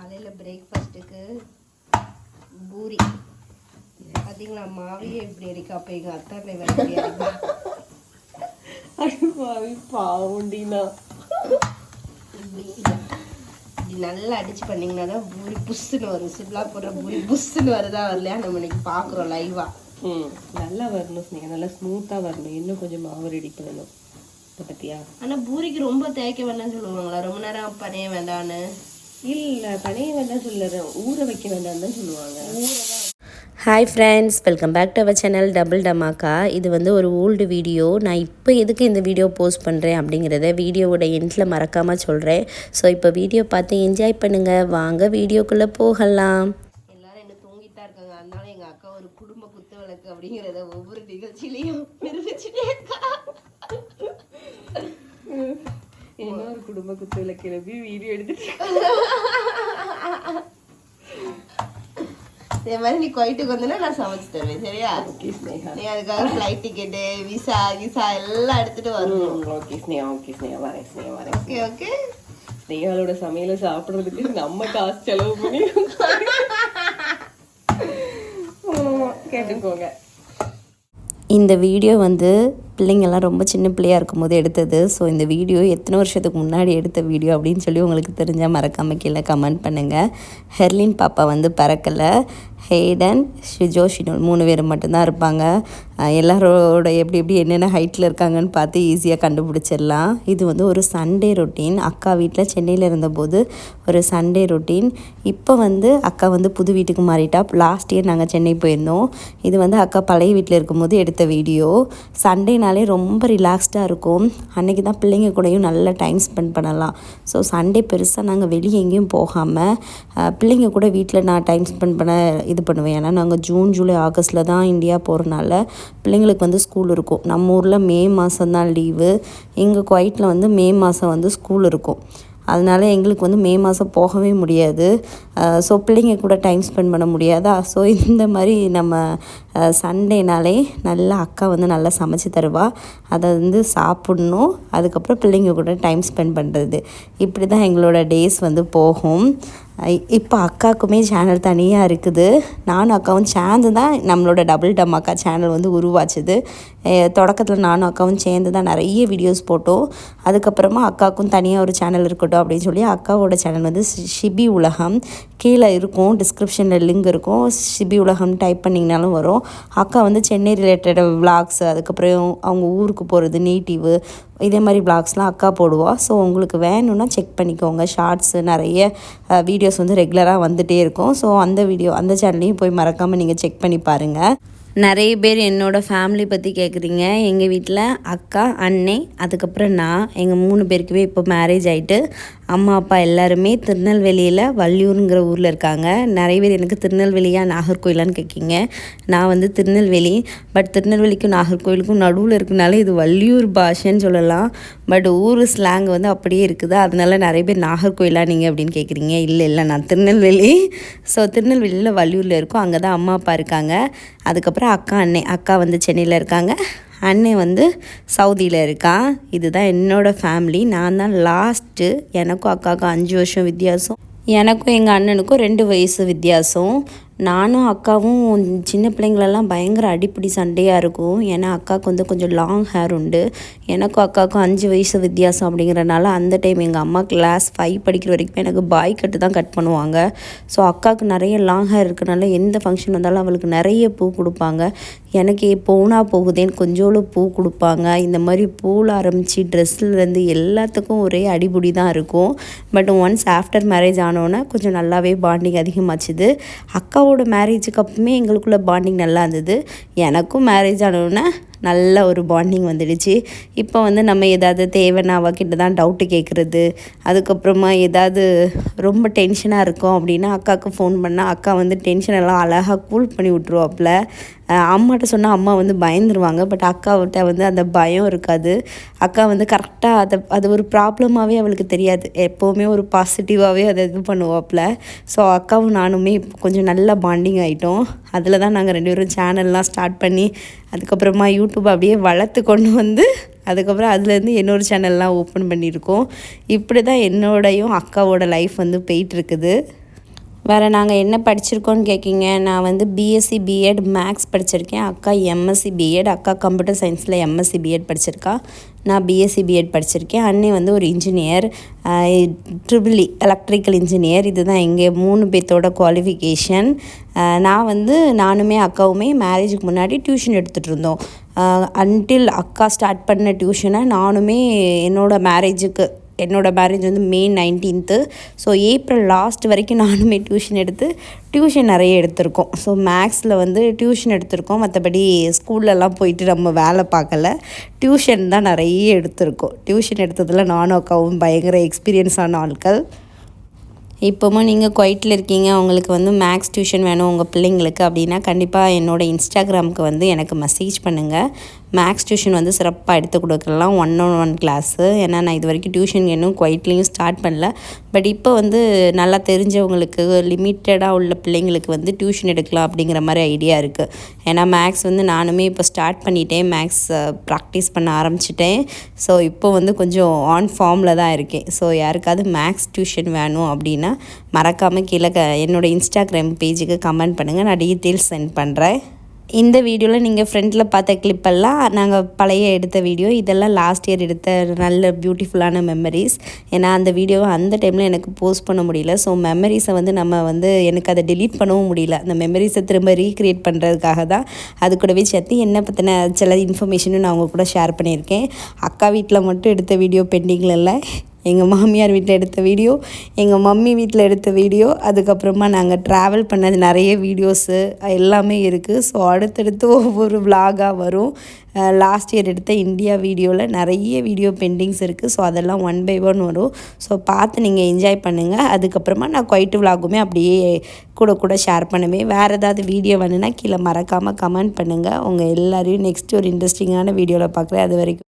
காலையில் பிரேக்ஃபாஸ்ட்டுக்கு பூரி. பார்த்தீங்களா மாவையே இப்படி இருக்கு அப்போ எங்கள் அத்தானை அரைப்பா. பாவி பாவுண்டினா. இப்படி இப்படி நல்லா அடிச்சு பண்ணீங்கன்னா தான் பூரி புஷ்ஷுன்னு வரும். சிப்லா போடுற பூரி புஷ்ஷுன்னு வருதா வரலையா? நம்ம இன்னைக்கு பார்க்குறோம் லைவாக ம். நல்லா வரணும் ஸ்னேகா நல்லா ஸ்மூத்தாக வரணும். இன்னும் கொஞ்சம் மாவு ரெடி பண்ணணும். பற்றியா ஆனால் பூரிக்கு ரொம்ப தேய்க்க வேண்டாம்னு சொல்லுவாங்களா? ரொம்ப நேரம் பனைய வேண்டாம்னு இல்லை பழைய வேண்டாம் சொல்லறேன். ஊற வைக்க வேண்டாம் தான் சொல்லுவாங்க. Hi friends welcome back to our channel double dhamaka இது வந்து ஒரு ஓல்டு வீடியோ நான் இப்போ எதுக்கு இந்த வீடியோ போஸ்ட் பண்ணுறேன் அப்படிங்கிறத வீடியோவோட எண்டில் மறக்காமல் சொல்கிறேன் ஸோ இப்போ வீடியோ பார்த்து என்ஜாய் பண்ணுங்கள் வாங்க வீடியோக்குள்ளே போகலாம். எல்லாரும் என்ன தூங்கிட்டு தான் இருக்காங்க. அதனால எங்க அக்கா ஒரு குடும்ப குத்து விளக்கு அப்படிங்கிறத ஒவ்வொரு நிகழ்ச்சியிலையும் நிரூபிச்சுட்டே இருக்கா இன்னொரு குடும்ப குத்துல கிளம்பி வீடியோ எடுத்துட்டு இதே மாதிரி நீ கோயிட்டுக்கு வந்தனா நான் சமைச்சு தருவேன் சரியா? நீ அதுக்காக ஃப்ளைட் டிக்கெட்டு விசா கிசா எல்லாம் எடுத்துட்டு வரணும். ஓகே ஸ்னேகா ஓகே ஸ்னேகா வரேன் ஸ்னேகா வரேன் ஓகே ஓகே. ஸ்னேகாலோட சமையலை சாப்பிட்றதுக்கு நம்ம காசு செலவு பண்ணி கேட்டுக்கோங்க. இந்த வீடியோ வந்து பிள்ளைங்கள்லாம் ரொம்ப சின்ன பிள்ளையாக இருக்கும்போது எடுத்தது. ஸோ இந்த வீடியோ எத்தனை வருஷத்துக்கு முன்னாடி எடுத்த வீடியோ அப்படின்னு சொல்லி உங்களுக்கு தெரிஞ்சால் மறக்காமல் கீழே கமெண்ட் பண்ணுங்கள் ஹெர்லின் பாப்பா வந்து பறக்கலை. ஹேடன் ஷிஜோ ஷினோல் மூணு பேர் மட்டும்தான் இருப்பாங்க. எல்லாரோட எப்படி எப்படி என்னென்ன ஹைட்டில் இருக்காங்கன்னு பார்த்து ஈஸியாக கண்டுபிடிச்சிடலாம். இது வந்து ஒரு சண்டே ரொட்டீன் அக்கா வீட்டில் சென்னையில் இருந்தபோது ஒரு சண்டே ரொட்டீன் இப்போ வந்து அக்கா வந்து புது வீட்டுக்கு மாறிட்டா. லாஸ்ட் இயர் நாங்கள் சென்னை போயிருந்தோம். இது வந்து அக்கா பழைய வீட்டில் இருக்கும்போது எடுத்த வீடியோ சண்டேனாலே ரொம்ப ரிலாக்ஸ்டாக இருக்கும். அன்றைக்கி தான் பிள்ளைங்க கூடயும் நல்லா டைம் ஸ்பெண்ட் பண்ணலாம். ஸோ சண்டே பெருசாக நாங்கள் வெளியே எங்கேயும் போகாமல் பிள்ளைங்க கூட வீட்டில் நான் டைம் ஸ்பெண்ட் பண்ண இது பண்ணுவேன். ஏன்னா நாங்கள் ஜூன் ஜூலை ஆகஸ்ட்டில் தான் இந்தியா போகிறனால பிள்ளைங்களுக்கு வந்து ஸ்கூல் இருக்கும். நம்ம ஊரில் மே மாதம் தான் லீவு எங்கள் குவைட்டில் வந்து மே மாதம் வந்து ஸ்கூல் இருக்கும். அதனால் எங்களுக்கு வந்து மே மாதம் போகவே முடியாது. ஸோ பிள்ளைங்க கூட டைம் ஸ்பெண்ட் பண்ண முடியாதா? ஸோ இந்த மாதிரி நம்ம சண்டேனாலே நல்லா அக்கா வந்து நல்லா சமைச்சு தருவா. அதை வந்து சாப்பிட்ணும். அதுக்கப்புறம் பிள்ளைங்க கூட டைம் ஸ்பெண்ட் பண்ணுறது இப்படி தான் எங்களோட டேஸ் வந்து போகும். இப்போ அக்காவுக்குமே சேனல் தனியாக இருக்குது. நானும் அக்காவும் சேர்ந்து தான் நம்மளோட டபுள் டம் அக்கா சேனல் வந்து உருவாச்சுது. தொடக்கத்தில் நானும் அக்காவும் சேர்ந்து தான் நிறைய வீடியோஸ் போட்டோம். அதுக்கப்புறமா அக்காவுக்கும் தனியாக ஒரு சேனல் இருக்கட்டும் அப்படின்னு சொல்லி அக்காவோட சேனல் வந்து ஷிபி உலகம். கீழே இருக்கும் டிஸ்கிரிப்ஷனில் லிங்க் இருக்கும். ஷிபி உலகம் டைப் பண்ணிங்கனாலும் வரும். அக்கா வந்து சென்னை ரிலேட்டட் விளாக்ஸ் அதுக்கப்புறம் அவங்க ஊருக்கு போகிறது நேட்டிவு இதே மாதிரி விளாக்ஸ்லாம் அக்கா போடுவாள் ஸோ உங்களுக்கு வேணும்னா செக் பண்ணிக்கோங்க. ஷார்ட்ஸு நிறைய வீடியோ வீடியோஸ் வந்து ரெகுலராக வந்துகிட்டே இருக்கும். ஸோ அந்த வீடியோ அந்த சேனல்லையும் போய் மறக்காமல் நீங்கள் செக் பண்ணி பாருங்கள் நிறைய பேர் என்னோடய ஃபேமிலி பற்றி கேட்குறீங்க எங்கள் வீட்டில் அக்கா அண்ணே அதுக்கப்புறம் நான் எங்கள் மூணு பேருக்குமே இப்போ மேரேஜ் ஆகிட்டு அம்மா அப்பா எல்லாருமே திருநெல்வேலியில் வள்ளியூருங்கிற ஊரில் இருக்காங்க. நிறைய பேர் எனக்கு திருநெல்வேலியா நாகர்கோயிலான்னு கேட்கிங்க நான் வந்து திருநெல்வேலி பட் திருநெல்வேலிக்கும் நாகர்கோயிலுக்கும் நடுவில் இருக்கனால இது வள்ளியூர் பாஷைன்னு சொல்லலாம். பட் ஊர் ஸ்லாங் வந்து அப்படியே இருக்குது. அதனால நிறைய பேர் நாகர்கோயிலா நீங்கள் அப்படின்னு கேட்குறீங்க இல்லை இல்லை நான் திருநெல்வேலி. ஸோ திருநெல்வேலியில் வள்ளியூரில் இருக்கோம். அங்கே தான் அம்மா அப்பா இருக்காங்க. அதுக்கப்புறம் அக்கா அண்ணே அக்கா வந்து சென்னையில் இருக்காங்க. அண்ணன் வந்து சவுதியில் இருக்கான் இதுதான் என்னோடய ஃபேமிலி நான் தான் லாஸ்ட்டு எனக்கும் அக்காவுக்கும் அஞ்சு வருஷம் வித்தியாசம். எனக்கும் எங்கள் அண்ணனுக்கும் ரெண்டு வயசு வித்தியாசம். நானும் அக்காவும் சின்ன பிள்ளைங்களெல்லாம் பயங்கர அடிப்படி சண்டையாக இருக்கும். ஏன்னா அக்காவுக்கு வந்து கொஞ்சம் லாங் ஹேர் உண்டு. எனக்கும் அக்காவுக்கும் அஞ்சு வயசு வித்தியாசம் அப்படிங்கிறனால அந்த டைம் எங்கள் அம்மா கிளாஸ் ஃபைவ் படிக்கிற வரைக்கும் எனக்கு பாய் கட்டு தான் கட் பண்ணுவாங்க. ஸோ அக்காவுக்கு நிறைய லாங் ஹேர் இருக்கனால எந்த ஃபங்க்ஷன் வந்தாலும் அவளுக்கு நிறைய பூ கொடுப்பாங்க. எனக்கு போனா போகுதேன்னு கொஞ்சோண்டு பூ கொடுப்பாங்க. இந்த மாதிரி பூவில் ஆரம்பித்து ட்ரெஸ்லேருந்து எல்லாத்துக்கும் ஒரே அடிபுடி தான் இருக்கும். பட் ஒன்ஸ் ஆஃப்டர் மேரேஜ் ஆனோன்னே கொஞ்சம் நல்லாவே பாண்டிங் அதிகமாச்சுது. அக்காவோட மேரேஜுக்கு அப்புறமே எங்களுக்குள்ள பாண்டிங் நல்லா இருந்தது. எனக்கும் மேரேஜ் ஆனோடனே நல்ல ஒரு பாண்டிங் வந்துடுச்சு. இப்போ வந்து நம்ம ஏதாவது தேவைன்னா அவகிட்ட தான் டவுட்டு கேட்குறது அதுக்கப்புறமா ஏதாவது ரொம்ப டென்ஷனாக இருக்கும் அப்படின்னா அக்காவுக்கு ஃபோன் பண்ணால் அக்கா வந்து டென்ஷன் எல்லாம் அழகாக கூல் பண்ணி விட்ருவாப்புல அம்மாட்ட சொன்னால் அம்மா வந்து பயந்துருவாங்க. பட் அக்காவிட்ட வந்து அந்த பயம் இருக்காது. அக்கா வந்து கரெக்டாக அதை அது ஒரு ப்ராப்ளமாகவே அவளுக்கு தெரியாது. எப்போவுமே ஒரு பாசிட்டிவாகவே அதை இது பண்ணுவாப்பில். ஸோ அக்காவும் நானுமே இப்போ கொஞ்சம் நல்லா பாண்டிங் ஆகிட்டோம் அதில் தான் நாங்கள் ரெண்டு பேரும் சேனல்லாம் ஸ்டார்ட் பண்ணி அதுக்கப்புறமா யூடியூப் அப்படியே வளர்த்து கொண்டு வந்து அதுக்கப்புறம் அதுலேருந்து இன்னொரு சேனல்லாம் ஓப்பன் பண்ணியிருக்கோம். இப்படி தான் என்னோடையும் அக்காவோட லைஃப் வந்து போயிட்டுருக்குது வேறு நாங்கள் என்ன படிச்சிருக்கோன்னு கேட்கிங்க நான் வந்து பிஎஸ்சி பிஎட் மேக்ஸ் படிச்சிருக்கேன். அக்கா எம்எஸ்சி பிஎட் அக்கா கம்ப்யூட்டர் சயின்ஸில் எம்எஸ்சி பிஎட் படிச்சிருக்கா. நான் பிஎஸ்சி பிஎட் படிச்சிருக்கேன். அண்ணே வந்து ஒரு இன்ஜினியர் ட்ரிபிளி எலக்ட்ரிக்கல் இன்ஜினியர் இதுதான் இங்கே மூணு பேர்த்தோட குவாலிஃபிகேஷன் நான் வந்து நானுமே அக்காவுமே மேரேஜுக்கு முன்னாடி டியூஷன் எடுத்துகிட்டு இருந்தோம். அன்டில் அக்கா ஸ்டார்ட் பண்ண டியூஷனை நானுமே என்னோடய மேரேஜுக்கு என்னோடய மேரேஜ் வந்து May nineteenth so April last வரைக்கும் நானுமே டியூஷன் எடுத்து டியூஷன் நிறைய எடுத்திருக்கோம். ஸோ மேக்ஸில் வந்து டியூஷன் எடுத்திருக்கோம். மற்றபடி ஸ்கூல்லலாம் போயிட்டு நம்ம வேலை பார்க்கல. டியூஷன் தான் நிறைய எடுத்திருக்கோம். டியூஷன் எடுத்ததில் நானும் அக்காவும் பயங்கர எக்ஸ்பீரியன்ஸான ஆட்கள் இப்போவும் நீங்கள் குவைட்டில் இருக்கீங்க. உங்களுக்கு வந்து மேக்ஸ் டியூஷன் வேணும் உங்கள் பிள்ளைங்களுக்கு அப்படின்னா கண்டிப்பாக என்னோடய இன்ஸ்டாகிராமுக்கு வந்து எனக்கு மெசேஜ் பண்ணுங்கள் மேக்ஸ் டியூஷன் வந்து சிறப்பாக எடுத்து கொடுக்கலாம். ஒன் ஆன் ஒன் கிளாஸு ஏன்னா நான் இது வரைக்கும் டியூஷன் இன்னும் குவைட்லேயும் ஸ்டார்ட் பண்ணல. பட் இப்போ வந்து நல்லா தெரிஞ்சவங்களுக்கு லிமிட்டடாக உள்ள பிள்ளைங்களுக்கு வந்து டியூஷன் எடுக்கலாம் அப்படிங்கிற மாதிரி ஐடியா இருக்குது ஏன்னா மேக்ஸ் வந்து நானுமே இப்போ ஸ்டார்ட் பண்ணிட்டேன். மேக்ஸ் ப்ராக்டிஸ் பண்ண ஆரம்பிச்சிட்டேன். ஸோ இப்போ வந்து கொஞ்சம் ஆன் ஃபார்மில் தான் இருக்கேன். ஸோ யாருக்காவது மேக்ஸ் டியூஷன் வேணும் அப்படின்னா மறக்காமல் கீழே க என்னோடய இன்ஸ்டாகிராம் பேஜுக்கு கமெண்ட் பண்ணுங்கள் நான் டீட்டெயில்ஸ் சென்ட் பண்ணுறேன் இந்த வீடியோவில் நீங்கள் ஃப்ரண்ட்டில் பார்த்த கிளிப்பெல்லாம் நாங்கள் பழைய எடுத்த வீடியோ இதெல்லாம் லாஸ்ட் இயர் எடுத்த நல்ல பியூட்டிஃபுல்லான மெமரிஸ் ஏன்னா அந்த வீடியோவை அந்த டைமில் எனக்கு போஸ்ட் பண்ண முடியல. ஸோ மெமரிஸை வந்து நம்ம வந்து எனக்கு அதை டிலீட் பண்ணவும் முடியல. அந்த மெமரிஸை திரும்ப ரீக்ரியேட் பண்ணுறதுக்காக தான். அது கூடவே சேர்த்து என்னை பற்றின சில இன்ஃபர்மேஷனும் நான் உங்கள் கூட ஷேர் பண்ணியிருக்கேன். அக்கா வீட்டில் மட்டும் எடுத்த வீடியோ பெண்டிங்கில் இல்லை. எங்கள் மாமியார் வீட்டில் எடுத்த வீடியோ எங்கள் மம்மி வீட்டில் எடுத்த வீடியோ அதுக்கப்புறமா நாங்கள் ட்ராவல் பண்ணது நிறைய வீடியோஸு எல்லாமே இருக்குது ஸோ அடுத்தடுத்து ஒவ்வொரு விலாகாக வரும். லாஸ்ட் இயர் எடுத்த இந்தியா வீடியோவில் நிறைய வீடியோ பெண்டிங்ஸ் இருக்குது ஸோ அதெல்லாம் ஒன் பை ஒன் வரும். ஸோ பார்த்து நீங்கள் என்ஜாய் பண்ணுங்கள் அதுக்கப்புறமா நான் கொயிட்டு விலாகுமே அப்படியே கூட கூட ஷேர் பண்ணுவேன். வேறு ஏதாவது வீடியோ வேணுன்னா கீழே மறக்காமல் கமெண்ட் பண்ணுங்கள் உங்கள் எல்லோரையும் நெக்ஸ்ட் ஒரு இன்ட்ரெஸ்டிங்கான வீடியோவில் பார்க்குறேன். அது வரைக்கும்.